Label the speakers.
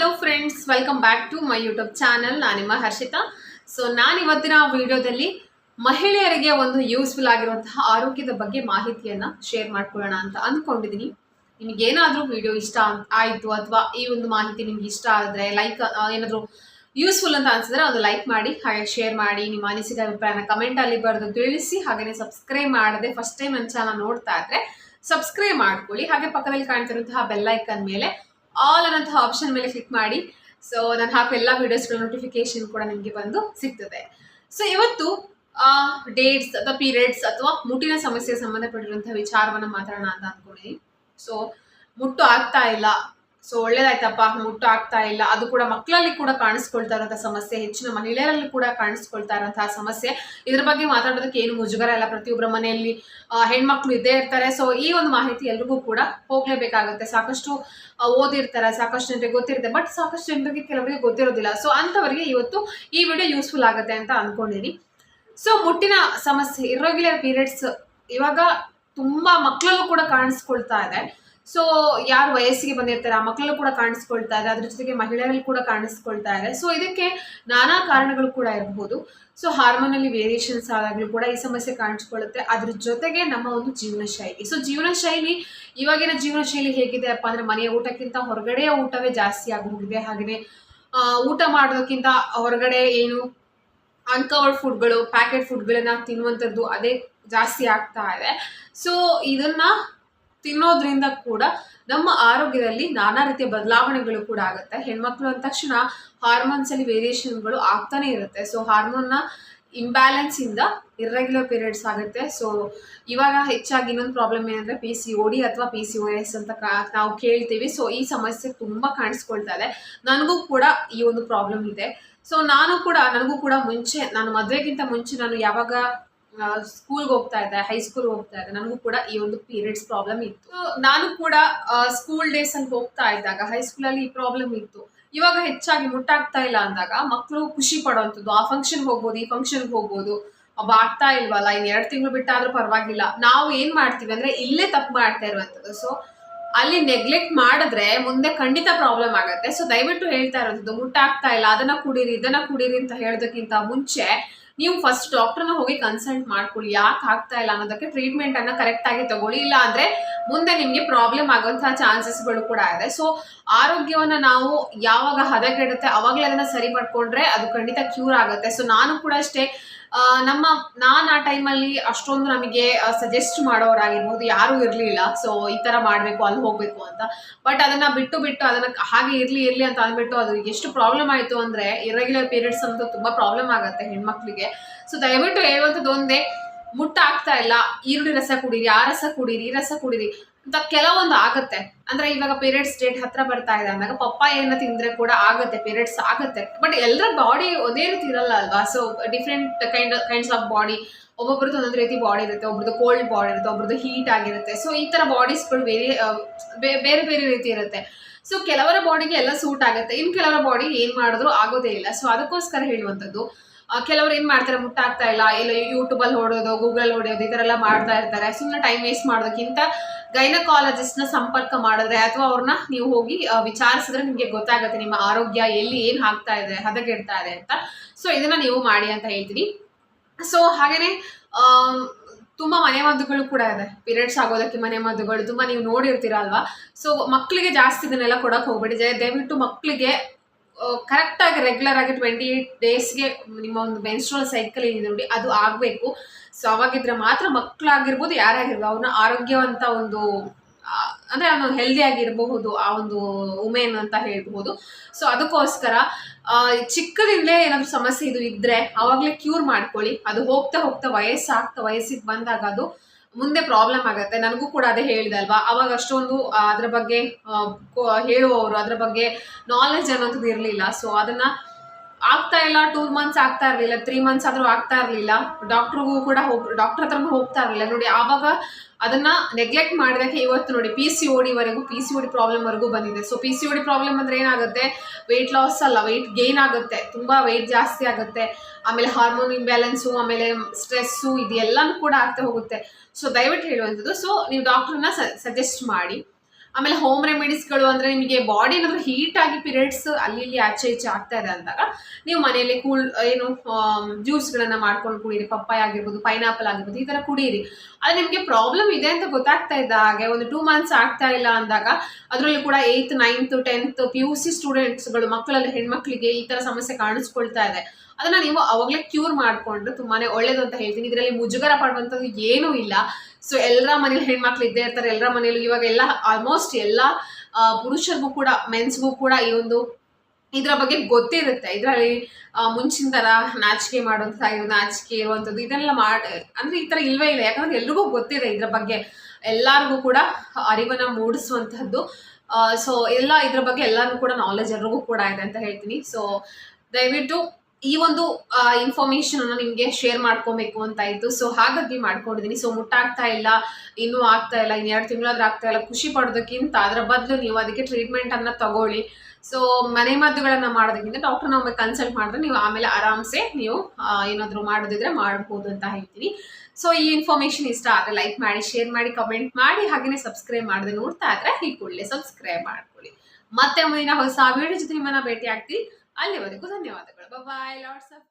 Speaker 1: Hello friends welcome back to my YouTube channel ನಾನು ನಿಮ್ಮ Harshita. So ನಾನು ಇವತ್ತಿನ ವಿಡಿಯೋದಲ್ಲಿ ಮಹಿಳೆಯರಿಗೆ ಒಂದು ಯೂಸ್ಫುಲ್ ಆಗಿರುವಂತಹ ಆರೋಗ್ಯದ ಬಗ್ಗೆ ಮಾಹಿತಿಯನ್ನು ಶೇರ್ ಮಾಡ್ಕೊಳ್ಳೋಣ ಅಂತ ಅಂದ್ಕೊಂಡಿದ್ದೀನಿ ನಿಮಗೇನಾದರೂ ವಿಡಿಯೋ ಇಷ್ಟ ಆಯಿತು ಅಥವಾ ಈ ಒಂದು ಮಾಹಿತಿ ನಿಮ್ಗೆ ಇಷ್ಟ ಆದರೆ ಲೈಕ್ ಏನಾದರೂ ಯೂಸ್ಫುಲ್ ಅಂತ ಅನ್ಸಿದ್ರೆ ಒಂದು ಲೈಕ್ ಮಾಡಿ, ಹಾಗೆ ಶೇರ್ ಮಾಡಿ, ನಿಮ್ಮ ಅನಿಸಿದ ಅಭಿಪ್ರಾಯನ ಕಮೆಂಟಲ್ಲಿ ಬರೆದು ತಿಳಿಸಿ ಹಾಗೆಯೇ ಸಬ್ಸ್ಕ್ರೈಬ್ ಮಾಡದೆ ಫಸ್ಟ್ ಟೈಮ್ ನನ್ನ ಚಾನಲ್ ನೋಡ್ತಾ ಇದ್ರೆ ಸಬ್ಸ್ಕ್ರೈಬ್ ಮಾಡ್ಕೊಳ್ಳಿ. ಹಾಗೆ ಪಕ್ಕದಲ್ಲಿ ಕಾಣ್ತಿರುವಂತಹ ಬೆಲ್ಲೈಕನ್ ಮೇಲೆ ಆಲ್ ಅನ್ನೋಂಥ ಆಪ್ಷನ್ ಮೇಲೆ ಕ್ಲಿಕ್ ಮಾಡಿ. ಸೊ ನಾನು ಹಾಕೋ ಎಲ್ಲ ವೀಡಿಯೋಸ್ಗಳ ನೋಟಿಫಿಕೇಶನ್ ಕೂಡ ನಿಮಗೆ ಬಂದು ಸಿಗ್ತದೆ. ಸೊ ಇವತ್ತು ಡೇಟ್ಸ್ ಅಥವಾ ಪೀರಿಯಡ್ಸ್ ಅಥವಾ ಮುಟ್ಟಿನ ಸಮಸ್ಯೆಗೆ ಸಂಬಂಧಪಟ್ಟಿರುವಂತಹ ವಿಚಾರವನ್ನು ಮಾತಾಡೋಣ ಅಂತ ಅಂದ್ಕೊಂಡಿದ್ದೀನಿ ಸೊ ಮುಟ್ಟು ಆಗ್ತಾ ಇಲ್ಲ. ಸೊ ಒಳ್ಳೇದಾಯ್ತಪ್ಪ. ಮುಟ್ಟು ಆಗ್ತಾ ಇಲ್ಲ. ಅದು ಕೂಡ ಮಕ್ಕಳಲ್ಲಿ ಕೂಡ ಕಾಣಿಸ್ಕೊಳ್ತಾ ಇರೋಂಥ ಸಮಸ್ಯೆ. ಹೆಚ್ಚಿನ ಮಹಿಳೆಯರಲ್ಲಿ ಕೂಡ ಕಾಣಿಸ್ಕೊಳ್ತಾ ಇರೋಂತಹ ಸಮಸ್ಯೆ. ಇದ್ರ ಬಗ್ಗೆ ಮಾತಾಡೋದಕ್ಕೆ ಏನು ಮುಜುಗರ ಇಲ್ಲ. ಪ್ರತಿಯೊಬ್ಬರ ಮನೆಯಲ್ಲಿ ಹೆಣ್ಮಕ್ಳು ಇದ್ದೇ ಇರ್ತಾರೆ. ಸೊ ಈ ಒಂದು ಮಾಹಿತಿ ಎಲ್ರಿಗೂ ಕೂಡ ಹೋಗ್ಲೇಬೇಕಾಗುತ್ತೆ. ಸಾಕಷ್ಟು ಓದಿರ್ತಾರೆ. ಸಾಕಷ್ಟು ಜನರಿಗೆ ಗೊತ್ತಿರುತ್ತೆ. ಬಟ್ ಸಾಕಷ್ಟು ಜನರಿಗೆ ಕೆಲವರಿಗೆ ಗೊತ್ತಿರೋದಿಲ್ಲ. ಸೊ ಅಂಥವರಿಗೆ ಇವತ್ತು ಈ ವಿಡಿಯೋ ಯೂಸ್ಫುಲ್ ಆಗುತ್ತೆ ಅಂತ ಅಂದ್ಕೊಂಡಿನಿ ಸೊ ಮುಟ್ಟಿನ ಸಮಸ್ಯೆ ಇರ್ರೆಗ್ಯುಲರ್ ಪೀರಿಯಡ್ಸ್ ಇವಾಗ ತುಂಬಾ ಮಕ್ಕಳಲ್ಲೂ ಕೂಡ ಕಾಣಿಸ್ಕೊಳ್ತಾ ಇದೆ. ಸೊ ಯಾರು ವಯಸ್ಸಿಗೆ ಬಂದಿರ್ತಾರೆ, ಆ ಮಕ್ಕಳು ಕೂಡ ಕಾಣಿಸ್ಕೊಳ್ತಾ ಇದೆ, ಅದ್ರ ಜೊತೆಗೆ ಮಹಿಳೆಯರಲ್ಲಿ ಕೂಡ ಕಾಣಿಸ್ಕೊಳ್ತಾ ಇದೆ. ಸೊ ಇದಕ್ಕೆ ನಾನಾ ಕಾರಣಗಳು ಕೂಡ ಇರಬಹುದು. ಸೊ ಹಾರ್ಮೋನಲ್ಲಿ ವೇರಿಯೇಷನ್ಸ್ ಆದಾಗಲೂ ಕೂಡ ಈ ಸಮಸ್ಯೆ ಕಾಣಿಸ್ಕೊಳ್ಳುತ್ತೆ. ಅದ್ರ ಜೊತೆಗೆ ನಮ್ಮ ಒಂದು ಜೀವನ ಶೈಲಿ ಸೊ ಜೀವನ ಶೈಲಿ ಇವಾಗಿನ ಜೀವನ ಶೈಲಿ ಹೇಗಿದೆ ಅಪ್ಪ ಅಂದ್ರೆ ಮನೆಯ ಊಟಕ್ಕಿಂತ ಹೊರಗಡೆಯ ಊಟವೇ ಜಾಸ್ತಿ ಆಗಿ ಹೋಗಿದೆ ಹಾಗೆಯೇ ಊಟ ಮಾಡೋದಕ್ಕಿಂತ ಹೊರಗಡೆ ಏನು ಅನ್ಕವರ್ಡ್ ಫುಡ್ಗಳು ಪ್ಯಾಕೆಟ್ ಫುಡ್ಗಳನ್ನ ತಿನ್ನುವಂಥದ್ದು ಅದೇ ಜಾಸ್ತಿ ಆಗ್ತಾ ಇದೆ. ಸೊ ಇದನ್ನ ತಿನ್ನೋದ್ರಿಂದ ಕೂಡ ನಮ್ಮ ಆರೋಗ್ಯದಲ್ಲಿ ನಾನಾ ರೀತಿಯ ಬದಲಾವಣೆಗಳು ಕೂಡ ಆಗುತ್ತೆ. ಹೆಣ್ಮಕ್ಳು ಅಂದ ತಕ್ಷಣ ಹಾರ್ಮೋನ್ಸ್ ಅಲ್ಲಿ ವೇರಿಯೇಷನ್ಗಳು ಆಗ್ತಾನೆ ಇರುತ್ತೆ. ಸೊ ಹಾರ್ಮೋನ್ನ ಇಂಬ್ಯಾಲೆನ್ಸ್ ಇಂದ ಇರ್ರೆಗ್ಯುಲರ್ ಪೀರಿಯಡ್ಸ್ ಆಗುತ್ತೆ. ಸೊ ಇವಾಗ ಹೆಚ್ಚಾಗಿ ಇನ್ನೊಂದು ಪ್ರಾಬ್ಲಮ್ ಏನಂದ್ರೆ ಪಿ ಸಿ ಓ ಡಿ ಅಥವಾ ಪಿ ಸಿ ಓ ಎಸ್ ಅಂತ ನಾವು ಕೇಳ್ತೀವಿ. ಸೊ ಈ ಸಮಸ್ಯೆ ತುಂಬಾ ಕಾಣಿಸ್ಕೊಳ್ತಾ ಇದೆ. ನನಗೂ ಕೂಡ ಈ ಒಂದು ಪ್ರಾಬ್ಲಮ್ ಇದೆ. ಸೊ ನಾನು ಕೂಡ, ನನಗೂ ಕೂಡ ಮುಂಚೆ, ನಾನು ಮದುವೆಗಿಂತ ಮುಂಚೆ ನಾನು ಯಾವಾಗ ಸ್ಕೂಲ್ಗೆ ಹೋಗ್ತಾ ಇದ್ದೆ ಹೈಸ್ಕೂಲ್ ಹೋಗ್ತಾ ಇದ್ದೆ. ನನಗೂ ಕೂಡ ಈ ಒಂದು ಪೀರಿಯಡ್ಸ್ ಪ್ರಾಬ್ಲಮ್ ಇತ್ತು. ನಾನು ಕೂಡ ಸ್ಕೂಲ್ ಡೇಸ್ ಅಂತ ಹೋಗ್ತಾ ಇದ್ದಾಗ ಹೈಸ್ಕೂಲಲ್ಲಿ ಈ ಪ್ರಾಬ್ಲಮ್ ಇತ್ತು. ಇವಾಗ ಹೆಚ್ಚಾಗಿ ಮುಟ್ಟಾಗ್ತಾ ಇಲ್ಲ ಅಂದಾಗ ಮಕ್ಕಳು ಖುಷಿ ಪಡುವಂಥದ್ದು ಆ ಫಂಕ್ಷನ್ ಹೋಗ್ಬೋದು, ಈ ಫಂಕ್ಷನ್ಗೆ ಹೋಗ್ಬೋದು. ಅಬ್ಬ, ಆಗ್ತಾ ಇಲ್ವಲ್ಲ? ಇನ್ನು ಎರಡು ತಿಂಗಳು ಬಿಟ್ಟಾದ್ರೂ ಪರವಾಗಿಲ್ಲ. ನಾವು ಏನ್ ಮಾಡ್ತೀವಿ ಅಂದ್ರೆ ಇಲ್ಲೇ ತಪ್ಪು ಮಾಡ್ತಾ ಇರುವಂಥದ್ದು. ಸೊ ಅಲ್ಲಿ ನೆಗ್ಲೆಕ್ಟ್ ಮಾಡಿದ್ರೆ ಮುಂದೆ ಖಂಡಿತ ಪ್ರಾಬ್ಲಮ್ ಆಗುತ್ತೆ. ಸೊ ದಯವಿಟ್ಟು ಹೇಳ್ತಾ ಇರೋದು, ಮುಟ್ಟಾಗ್ತಾ ಇಲ್ಲ, ಅದನ್ನ ಕುಡೀರಿ, ಇದನ್ನ ಕುಡೀರಿ ಅಂತ ಹೇಳೋದಕ್ಕಿಂತ ಮುಂಚೆ ನೀವು ಫಸ್ಟ್ ಡಾಕ್ಟರ್ನ ಹೋಗಿ ಕನ್ಸಲ್ಟ್ ಮಾಡ್ಕೊಳ್ಳಿ. ಯಾಕೆ ಆಗ್ತಾ ಇಲ್ಲ ಅನ್ನೋದಕ್ಕೆ ಟ್ರೀಟ್ಮೆಂಟ್ ಕರೆಕ್ಟಾಗಿ ತಗೊಳ್ಳಿ. ಇಲ್ಲ ಅಂದ್ರೆ ಮುಂದೆ ನಿಮಗೆ ಪ್ರಾಬ್ಲಮ್ ಆಗುವಂತಹ ಚಾನ್ಸಸ್ಗಳು ಕೂಡ ಇದೆ. ಸೊ ಆರೋಗ್ಯವನ್ನ ನಾವು ಯಾವಾಗ ಹದಗೆಡುತ್ತೆ, ಅವಾಗಲೇ ಅದನ್ನು ಸರಿ ಮಾಡ್ಕೊಂಡ್ರೆ ಅದು ಖಂಡಿತ ಕ್ಯೂರ್ ಆಗುತ್ತೆ. ಸೊ ನಾನು ಕೂಡ ಅಷ್ಟೇ ನಮ್ಮ, ನಾನು ಆ ಟೈಮಲ್ಲಿ ಅಷ್ಟೊಂದು ನಮಗೆ ಸಜೆಸ್ಟ್ ಮಾಡೋರಾಗಿರ್ಬೋದು ಯಾರೂ ಇರಲಿಲ್ಲ. ಸೊ ಈ ಥರ ಮಾಡಬೇಕು, ಅಲ್ಲಿ ಹೋಗಬೇಕು ಅಂತ. ಬಟ್ ಅದನ್ನ ಬಿಟ್ಟು ಬಿಟ್ಟು, ಅದನ್ನ ಹಾಗೆ ಇರಲಿ ಇರಲಿ ಅಂತ ಅಂದ್ಬಿಟ್ಟು ಅದು ಎಷ್ಟು ಪ್ರಾಬ್ಲಮ್ ಆಯಿತು ಅಂದರೆ ಇರೆಗ್ಯುಲರ್ ಪೀರಿಯಡ್ಸ್ ಅಂತೂ ತುಂಬ ಪ್ರಾಬ್ಲಮ್ ಆಗುತ್ತೆ ಹೆಣ್ಮಕ್ಳಿಗೆ. ಸೊ ದಯವಿಟ್ಟು ಹೇಳುವಂಥದ್ದು ಒಂದೇ ಮುಟ್ಟ ಆಗ್ತಾ ಇಲ್ಲ. ಈರುಳ್ಳಿ ರಸ ಕುಡೀರಿ, ಆ ರಸ ಕುಡೀರಿ, ಈ ರಸ ಕುಡೀರಿ ಅಂತ ಕೆಲವೊಂದು ಆಗುತ್ತೆ. ಅಂದ್ರೆ ಇವಾಗ ಪೀರಿಯಡ್ಸ್ ಡೇಟ್ ಹತ್ರ ಬರ್ತಾ ಇದೆ ಅಂದಾಗ ಪಪ್ಪಾಯನ್ನು ತಿಂದ್ರೆ ಕೂಡ ಆಗುತ್ತೆ ಪೀರಿಯಡ್ಸ್ ಆಗುತ್ತೆ. ಬಟ್ ಎಲ್ಲರ ಬಾಡಿ ಒಂದೇ ರೀತಿ ಇರಲ್ಲ ಅಲ್ವಾ? So different kind kinds of body ಒಬ್ಬೊಬ್ರದ್ದು ಒಂದೊಂದು ರೀತಿ ಬಾಡಿ ಇರುತ್ತೆ, ಒಬ್ರದ್ದು ಕೋಲ್ಡ್ ಬಾಡಿ ಇರುತ್ತೆ, ಒಬ್ರದ್ದು ಹೀಟ್ ಆಗಿರುತ್ತೆ. ಸೊ ಈ ತರ ಬಾಡೀಸ್ಗಳು ಬೇರೆ ಬೇರೆ ಬೇರೆ ರೀತಿ ಇರುತ್ತೆ. ಸೊ ಕೆಲವರ ಬಾಡಿಗೆ ಎಲ್ಲ ಸೂಟ್ ಆಗುತ್ತೆ. ಇನ್ನು ಕೆಲವರ ಬಾಡಿ ಏನ್ ಮಾಡಿದ್ರು ಆಗೋದೇ ಇಲ್ಲ. ಸೊ ಅದಕ್ಕೋಸ್ಕರ ಹೇಳುವಂಥದ್ದು ಕೆಲವರು ಏನ್ ಮಾಡ್ತಾರೆ, ಮುಟ್ಟಾಗ್ತಾ ಇಲ್ಲ. ಇಲ್ಲ ಯೂಟ್ಯೂಬಲ್ಲಿ ಹೊಡೋದು ಗೂಗಲ್ ಹೊಡೆಯೋದು ಈ ಥರ ಎಲ್ಲ ಮಾಡ್ತಾ ಇರ್ತಾರೆ. ಸುಮ್ಮನೆ ಟೈಮ್ ವೇಸ್ಟ್ ಮಾಡೋದಕ್ಕಿಂತ ಗೈನಕಾಲಜಿಸ್ಟ್ನ ಸಂಪರ್ಕ ಮಾಡಿದ್ರೆ ಅಥವಾ ಅವ್ರನ್ನ ನೀವು ಹೋಗಿ ವಿಚಾರಿಸಿದ್ರೆ ನಿಮಗೆ ಗೊತ್ತಾಗುತ್ತೆ ನಿಮ್ಮ ಆರೋಗ್ಯ ಎಲ್ಲಿ ಏನು ಆಗ್ತಾ ಇದೆ, ಹದಗೆಡ್ತಾ ಇದೆ ಅಂತ. ಸೊ ಇದನ್ನ ನೀವು ಮಾಡಿ ಅಂತ ಹೇಳ್ತೀನಿ. ಸೊ ಹಾಗೇನೆ ತುಂಬ ತುಂಬಾ ಮನೆ ಮದ್ದುಗಳು ಕೂಡ ಇದೆ. ಪೀರಿಯಡ್ಸ್ ಆಗೋದಕ್ಕೆ ಮನೆ ಮದ್ದುಗಳು, ತುಂಬಾ ನೀವು ನೋಡಿರ್ತೀರ ಅಲ್ವಾ? ಸೊ ಮಕ್ಕಳಿಗೆ ಜಾಸ್ತಿ ಇದನ್ನೆಲ್ಲ ಕೊಡಕ್ ಹೋಗ್ಬೇಡಿ. ದಯವಿಟ್ಟು ಮಕ್ಕಳಿಗೆ ಕರೆಕ್ಟ್ ಆಗಿ ರೆಗ್ಯುಲರ್ ಆಗಿ ಟ್ವೆಂಟಿ ಏಯ್ಟ್ ಡೇಸ್ಗೆ ನಿಮ್ಮ ಒಂದು ಮೆನ್ಸ್ಟ್ರಲ್ ಸೈಕಲ್ ಏನಿದೆ ನೋಡಿ, ಅದು ಆಗಬೇಕು. ಸೊ ಅವಾಗಿದ್ರೆ ಮಾತ್ರ ಮಕ್ಕಳಾಗಿರ್ಬೋದು ಯಾರಾಗಿರ್ಬೋದು, ಅವ್ರನ್ನ ಆರೋಗ್ಯವಂತ ಒಂದು ಅಂದರೆ ಅವನು ಹೆಲ್ದಿ ಆಗಿರಬಹುದು, ಆ ಒಂದು ವುಮೆನ್ ಅಂತ ಹೇಳ್ಬಹುದು. ಸೊ ಅದಕ್ಕೋಸ್ಕರ ಚಿಕ್ಕದಿಂದಲೇ ಏನಾದರೂ ಸಮಸ್ಯೆ ಇದು ಇದ್ದರೆ ಆವಾಗಲೇ ಕ್ಯೂರ್ ಮಾಡ್ಕೊಳ್ಳಿ. ಅದು ಹೋಗ್ತಾ ಹೋಗ್ತಾ ವಯಸ್ಸಾಗ್ತಾ ವಯಸ್ಸಿಗೆ ಬಂದಾಗ ಅದು ಮುಂದೆ ಪ್ರಾಬ್ಲಮ್ ಆಗುತ್ತೆ. ನನಗೂ ಕೂಡ ಅದೇ ಹೇಳಿದೆ ಅಲ್ವಾ? ಅವಾಗ ಅಷ್ಟೊಂದು ಅದ್ರ ಬಗ್ಗೆ ಹೇಳುವವರು ಅದ್ರ ಬಗ್ಗೆ ನಾಲೆಜ್ ಅನ್ನೋಂಥದ್ದು ಇರಲಿಲ್ಲ. ಸೊ ಅದನ್ನ ಆಗ್ತಾ ಇಲ್ಲ ಟೂ ಮಂತ್ಸ್ ಆಗ್ತಾ ಇರಲಿಲ್ಲ ತ್ರೀ ಮಂತ್ಸ್ ಆದ್ರೂ ಆಗ್ತಾ ಇರಲಿಲ್ಲ. ಡಾಕ್ಟ್ರಿಗೂ ಕೂಡ ಹೋಗ್ ಡಾಕ್ಟರ್ ಹತ್ರನೂ ಹೋಗ್ತಾ ಇರಲಿಲ್ಲ. ನೋಡಿ, ಆವಾಗ ಅದನ್ನ ನೆಗ್ಲೆಕ್ಟ್ ಮಾಡಿದಾಗ ಇವತ್ತು ನೋಡಿ ಪಿ ಸಿ ವರೆಗೂ ಪಿ ಸಿ ಓ ಡಿ ಪ್ರಾಬ್ಲಮ್ವರೆಗೂ ಬಂದಿದೆ. So P C O D problem ಅಂದ್ರೆ ಏನಾಗುತ್ತೆ? ವೆಯ್ಟ್ ಲಾಸ್ ಅಲ್ಲ ವೆಯ್ಟ್ ಗೇನ್ ಆಗುತ್ತೆ. ತುಂಬಾ ವೆಯ್ಟ್ ಜಾಸ್ತಿ ಆಗುತ್ತೆ. ಆಮೇಲೆ ಹಾರ್ಮೋನ್ ಇಂಬ್ಯಾಲೆನ್ಸು ಆಮೇಲೆ ಸ್ಟ್ರೆಸ್ಸು ಇದೆಲ್ಲನೂ ಕೂಡ ಆಗ್ತಾ ಹೋಗುತ್ತೆ. ಸೊ ದಯವಿಟ್ಟು ಹೇಳುವಂಥದ್ದು. ಸೊ ನೀವು ಡಾಕ್ಟ್ರನ್ನ ಸಜೆಸ್ಟ್ ಮಾಡಿ. ಆಮೇಲೆ ಹೋಮ್ ರೆಮಿಡೀಸ್ಗಳು ಅಂದರೆ ನಿಮಗೆ ಬಾಡಿ ಏನಾದರೂ ಹೀಟ್ ಆಗಿ ಪೀರಿಯಡ್ಸ್ ಅಲ್ಲಿ ಇಲ್ಲಿ ಆಚೆ ಈಚೆ ಆಗ್ತಾ ಇದೆ ಅಂದಾಗ, ನೀವು ಮನೆಯಲ್ಲಿ ಕೂಲ್ ಏನು ಜ್ಯೂಸ್ಗಳನ್ನು ಮಾಡ್ಕೊಂಡು ಕುಡಿಯಿರಿ ಪಪ್ಪಾಯ ಆಗಿರ್ಬೋದು ಪೈನಾಪಲ್ ಆಗಿರ್ಬೋದು, ಈ ಥರ ಕುಡೀರಿ. ಅದು ನಿಮಗೆ ಪ್ರಾಬ್ಲಮ್ ಇದೆ ಅಂತ ಗೊತ್ತಾಗ್ತಾ ಇದ್ದ ಹಾಗೆ ಒಂದು ಟೂ ಮಂತ್ಸ್ ಆಗ್ತಾ ಇಲ್ಲ ಅಂದಾಗ, ಅದರಲ್ಲೂ ಕೂಡ eighth ninth tenth P U C ಸ್ಟೂಡೆಂಟ್ಸ್ಗಳು ಮಕ್ಕಳಲ್ಲಿ ಹೆಣ್ಮಕ್ಳಿಗೆ ಈ ಥರ ಸಮಸ್ಯೆ ಕಾಣಿಸ್ಕೊಳ್ತಾ ಇದೆ. ಅದನ್ನ ನೀವು ಅವಾಗಲೇ ಕ್ಯೂರ್ ಮಾಡಿಕೊಂಡ್ರೆ ತುಂಬಾನೇ ಒಳ್ಳೇದು ಅಂತ ಹೇಳ್ತೀನಿ. ಇದರಲ್ಲಿ ಮುಜುಗರ ಪಡುವಂಥದ್ದು ಏನೂ ಇಲ್ಲ. ಸೊ ಎಲ್ಲರ ಮನೇಲಿ ಹೆಣ್ಮಕ್ಳು ಇದ್ದೇ ಇರ್ತಾರೆ. ಎಲ್ಲರ ಮನೇಲೂ ಇವಾಗ ಎಲ್ಲ ಆಲ್ಮೋಸ್ಟ್ ಎಲ್ಲ ಪುರುಷರಿಗೂ ಕೂಡ ಮೆನ್ಸ್ಗೂ ಕೂಡ ಈ ಒಂದು ಇದರ ಬಗ್ಗೆ ಗೊತ್ತಿರುತ್ತೆ ಇದರಲ್ಲಿ ಮುಂಚಿನ ಥರ ನಾಚಿಕೆ ಮಾಡುವಂಥ ನಾಚಿಕೆ ಇರುವಂಥದ್ದು, ಇದನ್ನೆಲ್ಲ ಮಾಡ, ಅಂದರೆ ಈ ಥರ ಇಲ್ವೇ ಇಲ್ಲ. ಯಾಕಂದ್ರೆ ಎಲ್ರಿಗೂ ಗೊತ್ತಿದೆ ಇದ್ರ ಬಗ್ಗೆ. ಎಲ್ಲರಿಗೂ ಕೂಡ ಅರಿವನ್ನು ಮೂಡಿಸುವಂಥದ್ದು. ಸೊ ಎಲ್ಲ ಇದ್ರ ಬಗ್ಗೆ ಎಲ್ಲಾನು ಕೂಡ ನಾಲೆಜ್ ಎಲ್ರಿಗೂ ಕೂಡ ಇದೆ ಅಂತ ಹೇಳ್ತೀನಿ. ಸೊ ದಯವಿಟ್ಟು ಈ ಒಂದು ಇನ್ಫಾರ್ಮೇಶನ್ ಅನ್ನ ನಿಮಗೆ ಶೇರ್ ಮಾಡ್ಕೊಬೇಕು ಅಂತ ಇತ್ತು. ಸೊ ಹಾಗಾಗಿ ಮಾಡ್ಕೊಂಡಿದ್ದೀನಿ ಸೊ ಮುಟ್ಟಾಗ್ತಾ ಇಲ್ಲ, ಇನ್ನೂ ಆಗ್ತಾ ಇಲ್ಲ ಇನ್ನು ಎರಡು ತಿಂಗಳಾದ್ರೂ ಆಗ್ತಾ ಇಲ್ಲ, ಖುಷಿ ಪಡೋದಕ್ಕಿಂತ ಅದರ ಬದಲು ನೀವು ಅದಕ್ಕೆ ಟ್ರೀಟ್ಮೆಂಟ್ ಅನ್ನ ತಗೊಳ್ಳಿ. ಸೊ ಮನೆ ಮದ್ದುಗಳನ್ನ ಮಾಡೋದಕ್ಕಿಂತ ಡಾಕ್ಟರ್ನ ಒಮ್ಮೆ ಕನ್ಸಲ್ಟ್ ಮಾಡಿದ್ರೆ ನೀವು ಆಮೇಲೆ ಆರಾಮ್ಸೆ ನೀವು ಏನಾದರೂ ಮಾಡೋದಿದ್ರೆ ಮಾಡ್ಬೋದು ಅಂತ ಹೇಳ್ತೀನಿ. ಸೊ ಈ ಇನ್ಫಾರ್ಮೇಶನ್ ಇಷ್ಟ ಆದರೆ ಲೈಕ್ ಮಾಡಿ ಶೇರ್ ಮಾಡಿ ಕಮೆಂಟ್ ಮಾಡಿ ಹಾಗೆಯೇ ಸಬ್ಸ್ಕ್ರೈಬ್ ಮಾಡದೆ ನೋಡ್ತಾ ಇದ್ರೆ ಈ ಕೂಡಲೇ ಸಬ್ಸ್ಕ್ರೈಬ್ ಮಾಡ್ಕೊಳ್ಳಿ. ಮತ್ತೆ ಮುಂದಿನ ಹೊಸ ವಿಡಿಯೋ ಜೊತೆ ನಿಮ್ಮನ್ನ ಭೇಟಿ ಆಗ್ತೀನಿ ಅಲ್ಲಿವರೆಗೂ ಧನ್ಯವಾದಗಳು. ಬಾಯ್ ಲಾಟ್ಸ್ ಆಫ್